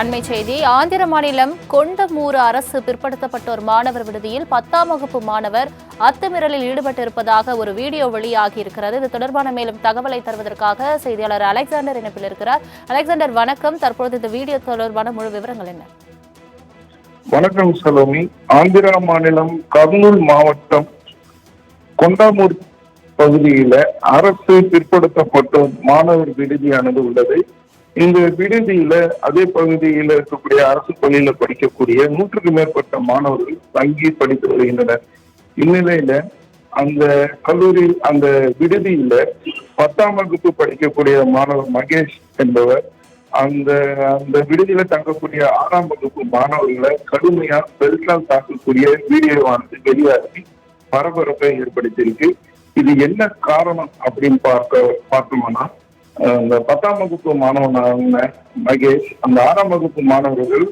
அண்மை செய்தி ஆந்திர மாநிலம் கொண்டமூரு அரசு பிற்படுத்தப்பட்டோர் மாணவர் விடுதியில் பத்தாம் வகுப்பு மாணவர் அத்துமீறலில் ஈடுபட்டிருப்பதாக ஒரு வீடியோ வெளியாகி இருக்கிறது இது தொடர்பான மேலும் தகவலை தருவதற்காக செய்தியாளர் அலெக்சாண்டர் இணைப்பில் இருக்கிறார். அலெக்சாண்டர் வணக்கம். தற்போது இந்த வீடியோ தொடர்பான முழு விவரங்கள் என்ன? வணக்கம் சலோமி ஆந்திரா மாநிலம் கர்னூல் மாவட்டம் கொண்டாமூர் பகுதியில அரசு பிற்படுத்தப்பட்டோர் மாணவர் விடுதியானது உள்ளது. இந்த விடுதியில அதே பகுதியில் இருக்கக்கூடிய அரசு பள்ளியில படிக்கக்கூடிய நூற்றுக்கு மேற்பட்ட மாணவர்கள் தங்கி படித்து வருகின்றனர். இந்நிலையில அந்த கல்லூரி அந்த விடுதியில பத்தாம் வகுப்பு படிக்கக்கூடிய மாணவர் மகேஷ் என்பவர் அந்த அந்த விடுதியில தங்கக்கூடிய ஆறாம் வகுப்பு மாணவர்களை கடுமையா பெல்டால் தாக்கக்கூடிய வீடியோவானது வெளியாகி பரபரப்பை ஏற்படுத்தியிருக்கு. இது என்ன காரணம் அப்படின்னு பார்க்க பார்த்தோம்னா இந்த பத்தாம் வகுப்பு மாணவனான மகேஷ் அந்த ஆறாம் வகுப்பு மாணவர்கள்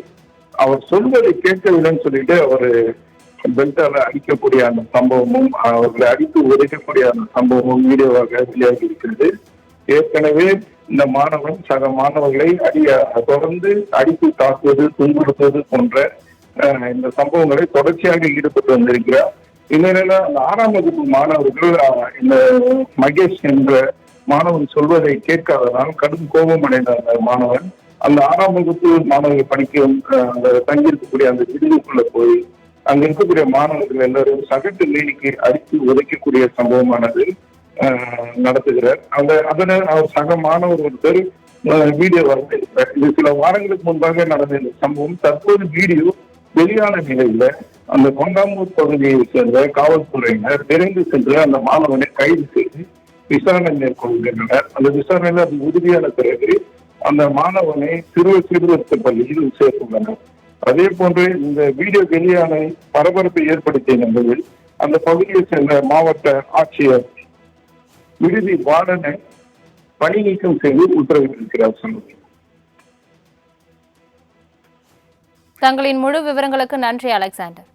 அவர் சொல்வதை கேட்கவில்லைன்னு சொல்லிட்டு அவர் பெல்ட்டால அடிக்கக்கூடிய அந்த சம்பவமும் அவர்களை அடித்து உதைக்கக்கூடிய அந்த சம்பவமும் வீடியோவாக வெளியாகி இருக்கிறது. ஏற்கனவே இந்த மாணவன் சக மாணவர்களை அடிய தொடர்ந்து அடித்து தாக்குவது துன்புறுத்துவது போன்ற இந்த சம்பவங்களை தொடர்ச்சியாக ஈடுபட்டு வந்திருக்கிறார். இந்நிலையில அந்த ஆறாம் வகுப்பு மாணவர்கள் இந்த மகேஷ் என்ற மாணவன் சொல்வதை கேட்காததால் கடும் கோபம் அடைந்த அந்த மாணவன். அந்த ஆறாம் வகுப்பு மாணவர்கள் படிக்க அந்த தங்கியிருக்கக்கூடிய அந்த விடுதிக்குள்ள போய் அங்க இருக்கக்கூடிய மாணவர்கள் எல்லாரும் சகட்டு மேனிக்கு அடித்து உதைக்கக்கூடிய சம்பவமானது நடத்துகிறார். அந்த அதனை அவர் சக மாணவர் ஒருத்தர் வீடியோ வரைந்திருக்கிறார் இது சில வாரங்களுக்கு முன்பாக நடந்த இந்த சம்பவம். தற்போது வீடியோ வெளியான நிலையில அந்த கொண்டாமூர் பகுதியை சேர்ந்த காவல்துறையினர் விரைந்து சென்று அந்த மாணவனை கைது செய்து விசாரணை மேற்கொள்கின்றனர். அந்த விசாரணையில் அது உறுதியான பிறகு அந்த மாணவனை சிறுவர் சீர்திருத்த பள்ளியில் சேர்த்துள்ளனர். அதே போன்று இந்த வீடியோ வெளியான பரபரப்பை ஏற்படுத்திய நிலையில் அந்த பகுதியை சேர்ந்த மாவட்ட ஆட்சியர் விடுதி வார்டனை பணி நீக்கம் செய்து உத்தரவிட்டிருக்கிறார் சொல்லுங்கள் தங்களின் முழு விவரங்களுக்கு நன்றி அலெக்சாண்டர்.